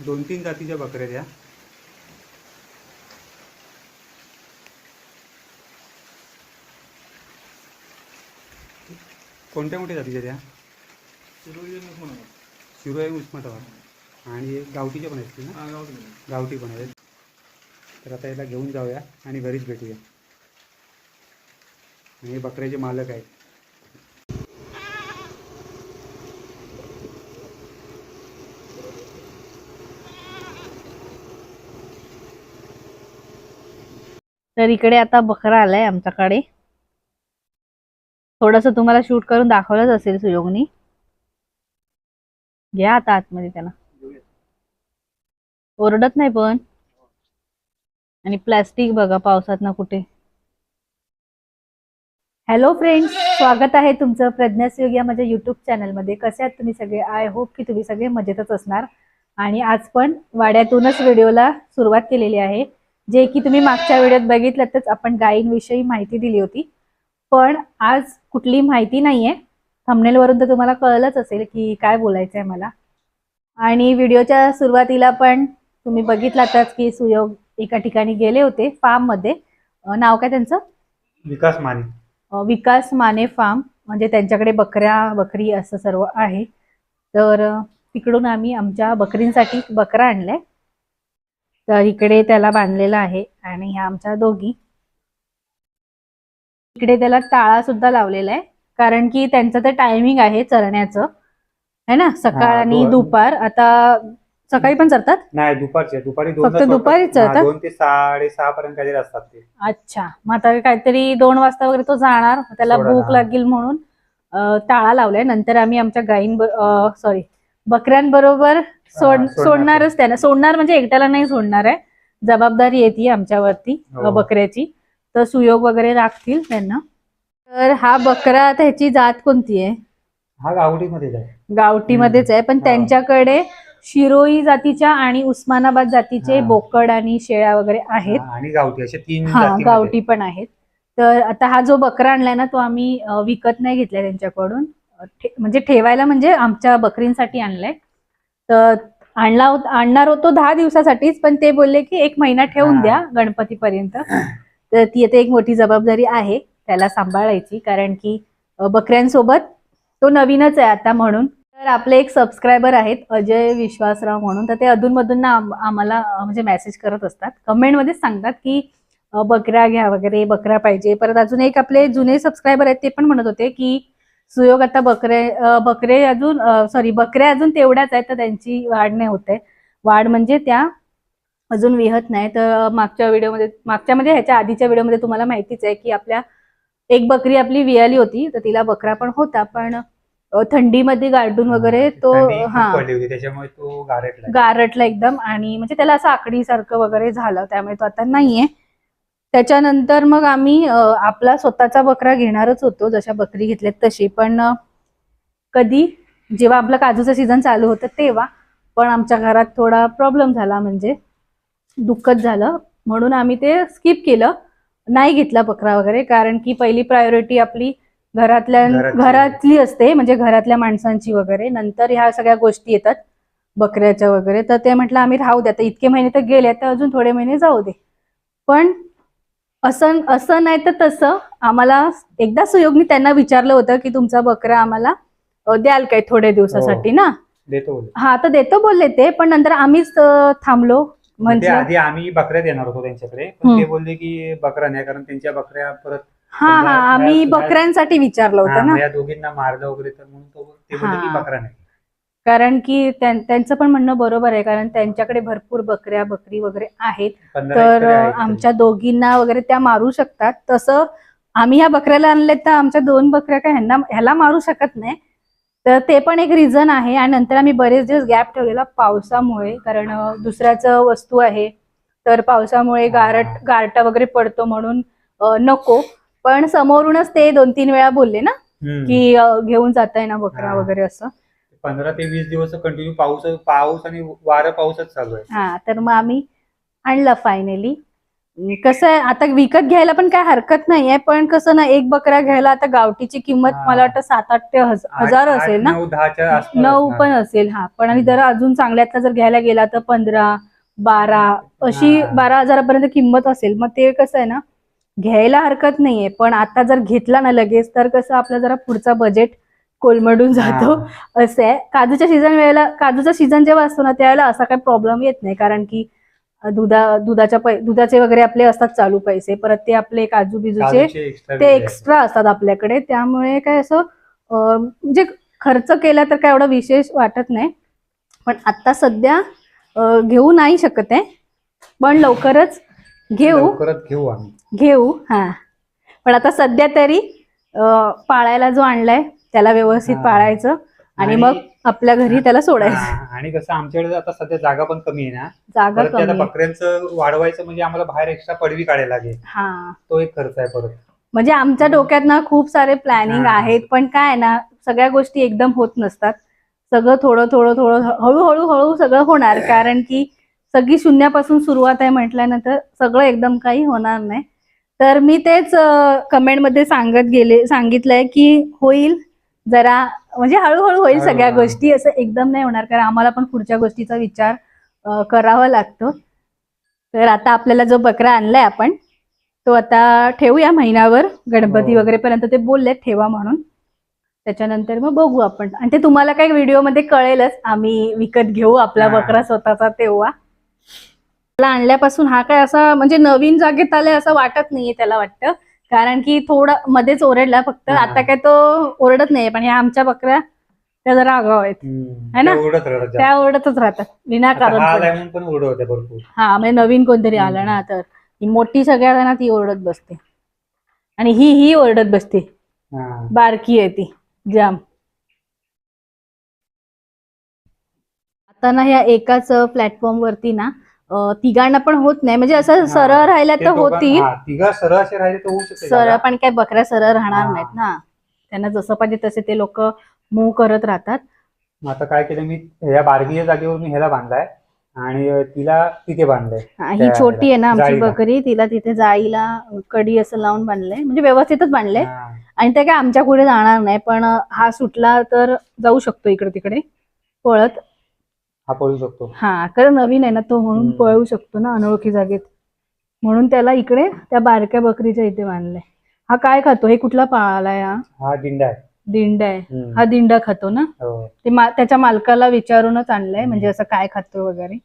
दोन तीन जातीच्या बकऱ्या द्या. कोणत्या कोणत्या जातीच्या द्या? शिरोई उस्मानाबाद. आणि एक गावठीच्या पण आहेत ना गावठी पण आहेत. तर आता याला घेऊन जाऊया आणि घरीच भेटूया. आणि हे बकऱ्याचे मालक आहेत. तर इकडे आता बकरा आलाय आमच्याकडे. थोडस तुम्हाला शूट करून दाखवलंच असेल सुयोगनी. घ्या आता आतमध्ये त्याला. ओरडत नाही पण. आणि प्लॅस्टिक बघा पावसात ना कुठे. हॅलो फ्रेंड्स स्वागत आहे तुमचं प्रज्ञासयोग या माझ्या युट्यूब चॅनलमध्ये कसे आहात तुम्ही सगळे? आय होप की तुम्ही सगळे मजेतच असणार. आणि आज पण वाड्यातूनच व्हिडिओला सुरुवात केलेली आहे. जे की तुम्ही मागच्या व्हिडिओत बघितलं आपण गायींविषयी माहिती दिली होती. पण आज कुठली माहिती नाहीये. थंबनेलवरून तर तुम्हाला कळलंच असेल की काय बोलायचं आहे मला. आणि व्हिडिओच्या सुरुवातीला पण तुम्ही बघितलातच की सुयोग एका ठिकाणी गेले होते फार्ममध्ये अं, नाव काय त्यांचं? विकास माने. विकास माने फार्म म्हणजे त्यांच्याकडे बकऱ्या बकरी असं सर्व आहे. तर तिकडून आम्ही आमच्या बकरींसाठी बकरा आणलाय. तर इकडे त्याला बांधलेला आहे आणि ह्या आमच्या दोघी. इकडे त्याला टाळा सुद्धा लावलेला आहे कारण की त्यांचं ते टायमिंग आहे चरण्याचं. है ना? सकाळ आणि दुपार. आता सकाळी पण चरतात? नाही दुपारचे दुपारी दोन फक्त तास जातात? हा, दोन ते साडेसहा पर्यंत काहीतरी असतात ते. अच्छा. मग आता काहीतरी दोन वाजता वगैरे तो जाणार. त्याला सोडायला, भूक. लागेल म्हणून अं, टाळा लावलाय. नंतर आम्ही आमच्या गायीं सॉरी बकऱ्यांबरोबर सोड सोडणार. सोडणारच त्यांना सोडणार म्हणजे एकट्याला नाही सोडणार आहे. जबाबदारी येते आमच्यावरती हो. बकऱ्याची. तर सुयोग वगैरे राखतील त्यांना. तर हा बकरा आता ह्याची जात कोणती आहे? हा गावडीमध्येच आहे. गावठीमध्येच आहे. पण. त्यांच्याकडे शिरोई जातीच्या आणि उस्मानाबाद जातीचे. बोकड आणि शेळ्या वगैरे आहेत. आणि गावठी असे तीन हा. गावठी पण आहेत. तर आता हा जो बकरा आणलाय ना तो आम्ही विकत नाही घेतलाय त्यांच्याकडून. म्हणजे ठेवायला म्हणजे आमच्या बकरींसाठी आणलाय. तर आणला आणणार होतो दहा दिवसासाठीच पण ते बोलले की एक महिना ठेवून. द्या गणपतीपर्यंत. तर ती आता एक मोठी जबाबदारी आहे त्याला सांभाळायची कारण की बकऱ्यांसोबत तो नवीनच आहे आता म्हणून. तर आपले एक सबस्क्रायबर आहेत अजय विश्वासराव म्हणून. तर ते अधूनमधून ना आम- आम्हाला म्हणजे मेसेज करत असतात. कमेंटमध्येच सांगतात की बकऱ्या घ्या वगैरे बकरा पाहिजे. परत अजून एक आपले जुने सबस्क्रायबर आहेत ते पण म्हणत होते की सुयोग आता बकरे बकरे अजून सॉरी बकऱ्या अजून तेवढ्याच आहेत तर त्यांची वाढ नाही होते वाढ म्हणजे त्या अजून विहत नाही. तर मागच्या व्हिडिओमध्ये मागच्या म्हणजे ह्याच्या आधीच्या व्हिडिओमध्ये तुम्हाला माहितीच आहे की आपल्या एक बकरी आपली वियाली होती तर तिला बकरा पण होता पण थंडीमध्ये गारडून वगैरे तो हा. त्याच्यामुळे तो गारटला. गारटला एकदम आणि म्हणजे त्याला असं आकडीसारखं वगैरे झालं त्यामुळे तो आता नाहीये. त्याच्यानंतर मग आम्ही आपला स्वतःचा बकरा घेणारच होतो जशा बकरी घेतल्यात तशी. पण कधी जेव्हा आपलं काजूचं सीझन चालू होतं तेव्हा पण आमच्या घरात थोडा प्रॉब्लेम झाला म्हणजे दुःखच झालं. म्हणून आम्ही ते स्किप केलं. नाही घेतला बकरा वगैरे कारण की पहिली प्रायोरिटी आपली घरातल्या घरातली. असते म्हणजे घरातल्या माणसांची वगैरे. नंतर ह्या सगळ्या गोष्टी येतात बकऱ्याच्या वगैरे. तर ते म्हटलं आम्ही राहू द्या. इतके महिने तर गेले तर अजून थोडे महिने जाऊ दे. पण असं असं नाही तर तसं आम्हाला एकदा सुयोगनी त्यांना विचारलं होतं की तुमचा बकरा आम्हाला द्याल काय थोड्या दिवसासाठी ना देतो. हा तर देतो बोलले ते पण नंतर आम्हीच थांबलो म्हणजे आधी आम्ही बकऱ्या देणार होतो त्यांच्याकडे पण. ते बोलले की बकरा नाही कारण त्यांच्या बकऱ्या परत हा हा आम्ही बकऱ्यांसाठी विचारलं हा, होतं ना या दोघींना मारलं वगैरे तर म्हणून तो ते बोलले की हा. बकरा नाही कारण की त्यां- त्यांचं पण म्हणणं बरोबर आहे. कारण त्यांच्याकडे भरपूर बकऱ्या बकरी वगैरे आहेत. तर आमच्या दोघींना वगैरे त्या मारू शकतात. तसं आम्ही ह्या बकऱ्याला आणले तर आमच्या दोन बकऱ्या काय ह्यांना ह्याला मारू शकत नाही. तर ते पण एक रिझन आहे. आणि नंतर आम्ही बरेच दिवस गॅप ठेवलेला पावसामुळे. कारण दुसऱ्याचं वस्तू आहे. तर पावसामुळे गारट गारटा वगैरे पडतो म्हणून नको. पण समोरूनच ते दोन तीन वेळा बोलले ना. की घेऊन जाताय ना बकरा. वगैरे असं. पंधरा ते वीस दिवस कंटिन्यू पाऊस पाऊस आणि वारं पाऊसच चालू आहे. हा तर मग आम्ही आणलं फायनली कसं आहे आता विकत घ्यायला पण काय हरकत नाहीये पण कसं ना एक बकरा घ्यायला आता गावठीची किंमत हा. मला वाटतं सात आठ ते हज- हजार आठ- असेल ना? नऊ दहाच्या आसपास नऊ असणार. पण असेल हा. पण आणि जरा अजून चांगल्यातला जर घ्यायला गेला तर पंधरा बारा अशी हा. बारा हजारापर्यंत किंमत असेल. मग ते कसं आहे ना घ्यायला हरकत नाहीये. पण आता जर घेतला ना लगेच तर कसं आपलं जरा पुढचा बजेट कोलमडून जातो. असं आहे. काजूच्या सीझन वेळेला काजूचा सीझन जेव्हा असतो ना त्यावेळेला असा काही प्रॉब्लेम येत नाही. कारण की दुधा दुधाच्या पै दुधाचे वगैरे आपले असतात चालू पैसे. परत ते आपले काजू बिजूचे ते एक्स्ट्रा असतात आपल्याकडे. त्यामुळे काय असं म्हणजे खर्च केला तर काय एवढं विशेष वाटत नाही. पण आता सध्या घेऊ नाही शकत आहे. पण लवकरच. घेऊ. घेऊ आम्ही. घेऊ हा. पण आता सध्या तरी पाळायला जो आणलाय त्याला व्यवस्थित हा. पाळायचं आणि मग आपल्या घरी त्याला सोडायचं. हा, आणि कसं आमच्याकडे आता सध्या जागा पण कमी आहे ना. जागा परत ते आता कमी आहे. बकऱ्यांचं वाढवायचं म्हणजे आम्हाला बाहेर एक्स्ट्रा पडवी काढायला लागेल. हा. तो एक खर्च आहे परत. म्हणजे आमच्या डोक्यात ना खूप सारे प्लॅनिंग हा. आहेत पण काय आहे ना सगळ्या गोष्टी एकदम होत नसतात. सगळं थोडं थोडं थोडं हळूहळू हळू सगळं होणार. कारण की सगळी शून्यापासून सुरुवात आहे म्हटल्यानंतर सगळं एकदम काही होणार नाही. तर मी तेच कमेंटमध्ये सांगत गेले सांगितलंय की होईल जरा म्हणजे हळूहळू होईल सगळ्या. गोष्टी असं एकदम नाही होणार कारण आम्हाला पण पुढच्या गोष्टीचा विचार करावा लागतो तर आता आपल्याला जो बकरा आणलाय आपण तो आता ठेवूया महिनाभर गणपती हो. वगैरे पर्यंत ते बोलले ठेवा म्हणून त्याच्यानंतर मग बघू आपण आणि ते तुम्हाला काही व्हिडिओमध्ये कळेलच आम्ही विकत घेऊ आपला. बकरा स्वतःचा तेव्हा त्याला आणल्यापासून हा काय असा म्हणजे नवीन जागेत आलाय असं वाटत नाहीये त्याला वाटतं कारण की थोडा मध्येच ओरडला फक्त. आता काय तो ओरडत नाहीये पण ह्या आमच्या बकऱ्या त्या जरा आगाव आहेत. है ना? ओरडत राहतात. त्या ओरडतच राहतात हा विनाकारण आलाय म्हणून पण ओरडत होत्या भरपूर हा म्हणजे नवीन कोणतरी. आलं ना तर ही मोठी सगळ्या ना ती ओरडत बसते आणि ही ही ओरडत बसते हा. बारकी आहे ती जाम आता ना ह्या एकाच प्लॅटफॉर्म वरती ना तिघांना पण होत नाही म्हणजे असं. सरळ राहिल्या तर होती तिघा सरळ असे राहिले तर होऊ शकते सरळ. पण काय बकऱ्या सरळ राहणार. नाहीत ना त्यांना जसं पाहिजे तसे ते लोक मूव करत राहतात मग आता काय केलं मी ह्या बारगीच्या जागेवर मी ह्याला बांधलाय आणि तिला तिथे बांधलंय हा, त्या छोटी आहे ना आमची. बकरी तिला तिथे जाळीला कडी असं लावून बांधलंय म्हणजे व्यवस्थितच बांधलंय. आणि ते काय आमच्या पुढे जाणार नाही पण हा सुटला तर जाऊ शकतो इकडे तिकडे पळत हा पळू शकतो. हा कारण नवीन आहे ना तो म्हणून हम्म. पळू शकतो ना अनोळखी जागेत. म्हणून त्याला इकडे त्या बारक्या बकरीच्या इथे बांधलंय. हा काय खातो? हे कुठला पाळालाय हा? हा दिंडा आहे. दिंडा आहे. हम्म. हा दिंडा खातो ना? हो. ते मा- त्याच्या मालकाला विचारूनच आणलंय म्हणजे असं काय खातो वगैरे.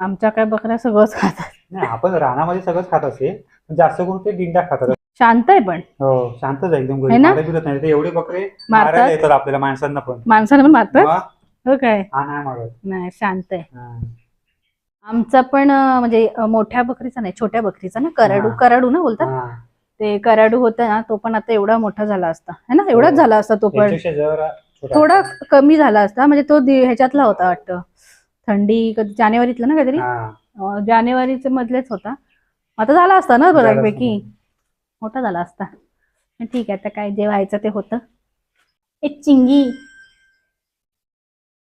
आमच्या काय बकऱ्या सगळंच खातात. नाही आपण रानामध्ये सगळंच खात असे पण जास्त करून ते दिंडा खातात. शांत आहे पण. हो शांतच आहे एकदम है ना? घरी. बिरत नाही. ते एवढे बकरे मारतात? मारायला येतात आपल्याला माणसांना पण. माणसाला पण मारतात? मग? हो काय हा नाही शांत आहे हा. आमचा पण अं, म्हणजे अं, मोठ्या बकरीचा नाही छोट्या बकरीचा ना कराडू हा. कराडू ना बोलतात हा. ते कराडू होता ना तो पण आता एवढा मोठा झाला असता है ना एवढाच हो. झाला असता तो पण याच्यापेक्षा जरा छोटा. थोडा कमी झाला असता म्हणजे तो दि- ह्याच्यातला होता वाटतं थंडी कधी जानेवारीतला ना काहीतरी हा. अं, जानेवारीचे मधलेच होता आता झाला असता ना बऱ्यापैकी. मोठा झाला असता ठीक आहे आता काय जे व्हायचं ते होतं ए चिंगी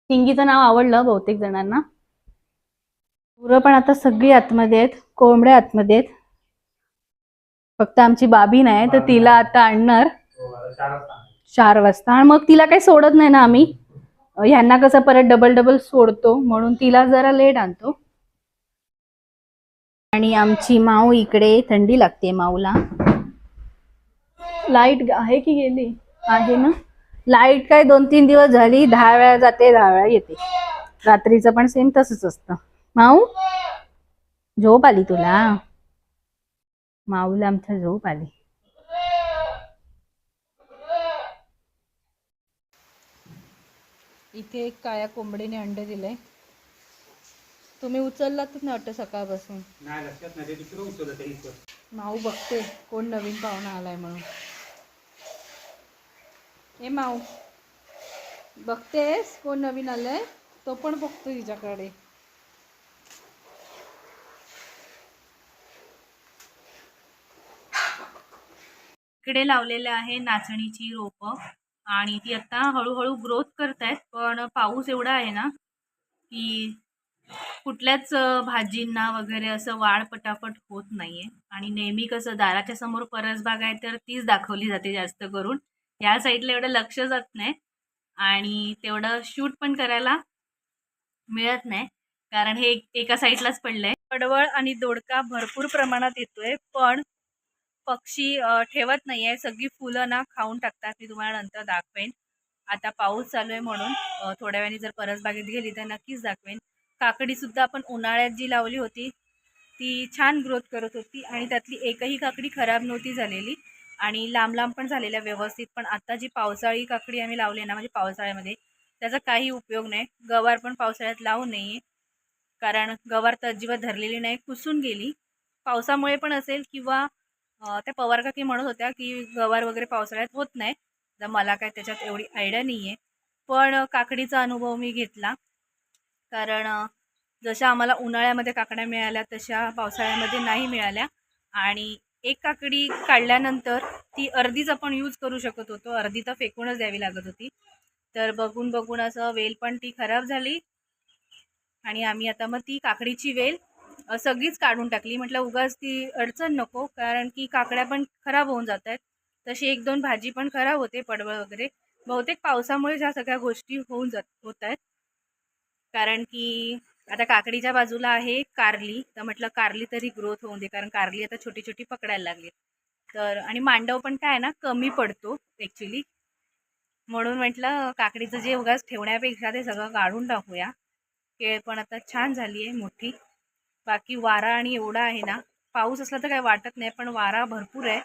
चिंगीचं नाव आवडलं बहुतेक जणांना. गुरं पण आता सगळी आतमध्ये आहेत कोंबड्या आतमध्ये आहेत. फक्त आमची बाबी नाही तर तिला आता आणणार. हो, आता चार वाजता. आणि मग तिला काही सोडत नाही ना आम्ही. ह्यांना कसं परत डबल डबल सोडतो म्हणून तिला जरा लेट आणतो. आणि आमची माऊ इकडे थंडी लागते माऊला. लाइट आहे की गेली? आहे ना? लाइट काय दोन तीन दिवस झाली दहा वेळा जाते दहा वेळा येते. रात्रीचं पण सेम तसंच असतं. माऊ झोप आली तुला? माऊला आमच्या झोप आली. इथे एक काळ्या कोंबडीने अंडे दिले. तुम्ही उचललातच नाही वाटतं सकाळपासून. माऊ बघते कोण नवीन पाहुणा आलाय म्हणून. ए माऊ बघतेस कोण नवीन आलंय? तो पण बघतो तिच्याकडे. इकडे लावलेले आहे नाचणीची रोपं. आणि ती आता हळूहळू ग्रोथ करतायत पण पाऊस एवढा आहे ना की कुठल्याच भाजींना वगैरे असं वाढ पटापट होत नाहीये. आणि नेहमी कसं दाराच्या समोर परसबाग आहे तर तीच दाखवली जाते जास्त करून. या साईडला एवढं लक्ष जात नाही आणि तेवढं शूट पण करायला मिळत नाही. कारण हे एका साईडलाच पडलंय. पडवळ आणि दोडका भरपूर प्रमाणात येतोय पण पक्षी ठेवत नाहीये. सगळी फुलं ना खाऊन टाकतात. मी तुम्हाला नंतर दाखवेन. आता पाऊस चालू आहे म्हणून थोड्या वेळाने जर परसबागेत गेली तर नक्कीच दाखवेन. काकडी सुद्धा आपण उन्हाळ्यात जी लावली होती ती छान ग्रोथ करत होती आणि त्यातली एकही काकडी खराब नव्हती झालेली. आणि लांब लांब पण झालेल्या व्यवस्थित पण आता जी पावसाळी काकडी आम्ही लावली आहे ना म्हणजे पावसाळ्यामध्ये त्याचा काही उपयोग नाही. गवार पण पावसाळ्यात लावू नये. कारण गवार तर अजिबात धरलेली नाही कुसून गेली. पावसामुळे पण असेल किंवा त्या पवार काकी म्हणत होत्या की गवार वगैरे पावसाळ्यात होत नाही. तर मला काय त्याच्यात एवढी आयडिया नाही आहे पण काकडीचा अनुभव मी घेतला. कारण जशा आम्हाला उन्हाळ्यामध्ये काकड्या मिळाल्या तशा पावसाळ्यामध्ये नाही मिळाल्या. आणि एक काकडी काढल्यानंतर ती अर्धीच आपण यूज करू शकत होतो. अर्धी तर फेकूनच द्यावी लागत होती. तर बघून बघून असं वेल पण ती खराब झाली. आणि आम्ही आता मग ती काकडीची वेल सगळीच काढून टाकली. म्हटलं उगाच ती अडचण नको कारण की काकड्या पण खराब होऊन जात आहेत. तशी एक दोन भाजी पण खराब होते पडवळ वगैरे. बहुतेक पावसामुळे ह्या सगळ्या गोष्टी होऊन जात होत आहेत. कारण की आता काकडीच्या बाजूला आहे कारली. तर म्हटलं कारली तरी ग्रोथ होऊन दे कारण कारली आता छोटी छोटी पकडायला लागली. तर आणि मांडव पण काय आहे ना कमी पडतो ॲक्च्युली म्हणून म्हटलं काकडीचं जे उगाच ठेवण्यापेक्षा ते सगळं काढून टाकूया. केळ पण आता छान झाली आहे मोठी. बाकी वारा आणि एवढा आहे ना पाऊस असला तर काही वाटत नाही पण वारा भरपूर आहे.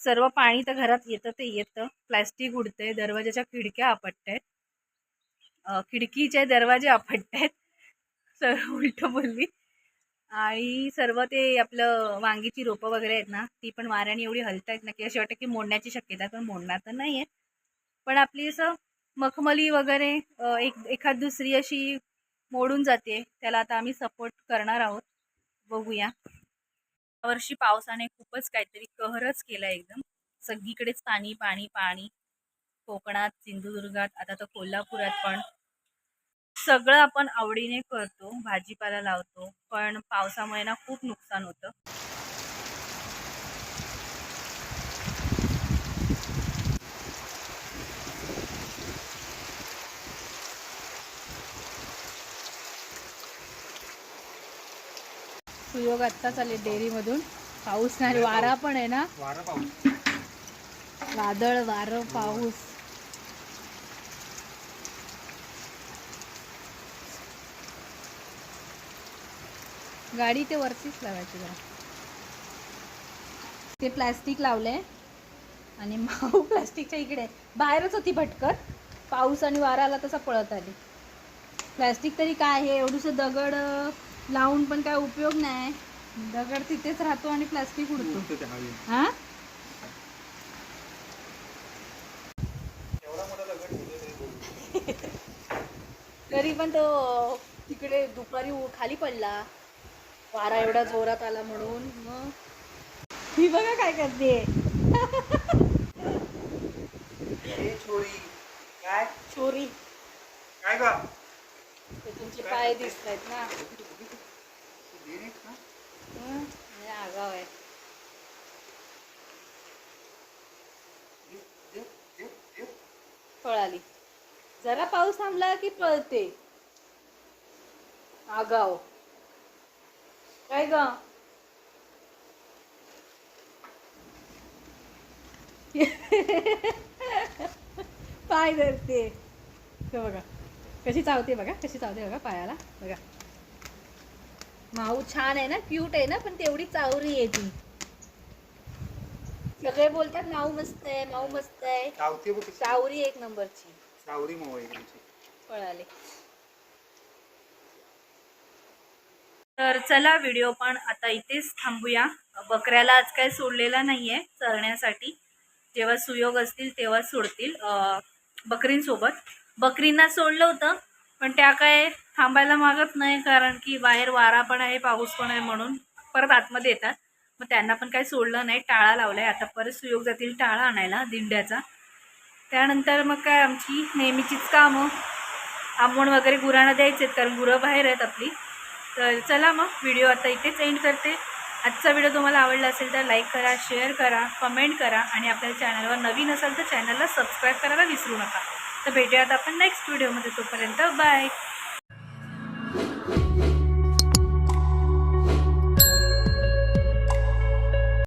सर्व पाणी तर घरात येतं ते येतं. प्लॅस्टिक उडतंय दरवाजाच्या खिडक्या आपटत आहेत खिडकीचे दरवाजे आपटत आहेत सर्व उलट बोलली. आणि सर्व ते आपलं वांगीची रोपं वगैरे आहेत ना ती पण वाऱ्याने एवढी हलत आहेत ना की अशी वाटतं की मोडण्याची शक्यता पण मोडणार तर नाही आहे पण आपली असं मखमली वगैरे एक एखाद दुसरी अशी मोडून जाते त्याला आता आम्ही सपोर्ट करणार आहोत. बघूया. यावर्षी पावसाने खूपच काहीतरी कहरच केला एकदम. सगळीकडेच पाणी पाणी पाणी. कोकणात सिंधुदुर्गात आता तर कोल्हापुरात पण. सगळं आपण आवडीने करतो भाजीपाला लावतो पण पावसामुळे ना खूप नुकसान होतं. सुयोग आत्ताच आले डेअरीमधून. पाऊस नाही वारा पण आहे ना. वारं पाऊस. वादळ वारं पाऊस. गाडी ते वरतीच लावायची जरा. ते प्लॅस्टिक लावलंय आणि माऊ प्लॅस्टिकच्या इकडे. बाहेरच होती भटकत. पाऊस आणि वारा आला तसा पळत आली. प्लॅस्टिक तरी काय आहे? एवढंसं दगड लावून पण काय उपयोग नाही. दगड तिथेच राहतो आणि प्लॅस्टिक उडतो. हा? तरी पण तो तिकडे दुपारी खाली पडला. वारा एवढा जोरात आला म्हणून मग ही बघा काय करते. काय? चोरी काय का ते तुमचे पाय दिसत आहेत ना हं? आगाव आहे. पळाली. जरा पाऊस थांबला की पळते. आगाव. काय ग? पाय धरते. हे बघा. कशी चावते बघा कशी चावते बघा पायाला. बघा. माऊ छान आहे ना क्यूट आहे ना पण तेवढी चावरी आहे ती. सगळे बोलतात माऊ मस्त आहे माऊ मस्त आहे. चावरी एक नंबरची. सावरी त्यांची. पळाले तर चला व्हिडिओ पण आता इथेच थांबूया. बकऱ्याला आज काय सोडलेला नाही आहे चरण्यासाठी. जेव्हा सुयोग असतील तेव्हा सोडतील बकरींसोबत. बकरींना सोडलं होतं पण त्या काय थांबायला मागत नाही कारण की बाहेर वारा पण आहे पाऊस पण आहे म्हणून परत आतमध्ये येतात. मग त्यांना पण काही सोडलं नाही टाळा लावलाय. आता परत सुयोग जातील टाळा आणायला दिंड्याचा. त्यानंतर मग काय आमची नेहमीचीच कामं. आंबवण वगैरे गुरांना द्यायचे आहेत कारण गुरं बाहेर आहेत आपली. तर चला मग व्हिडिओ आता इथेच एंड करते. आजचा व्हिडिओ तुम्हाला आवडला असेल तर लाईक करा शेअर करा कमेंट करा आणि आपल्या चॅनलवर नवीन असाल तर चॅनलला सबस्क्राईब करायला विसरू नका. तर भेटूयात आपण नेक्स्ट व्हिडिओमध्ये तोपर्यंत बाय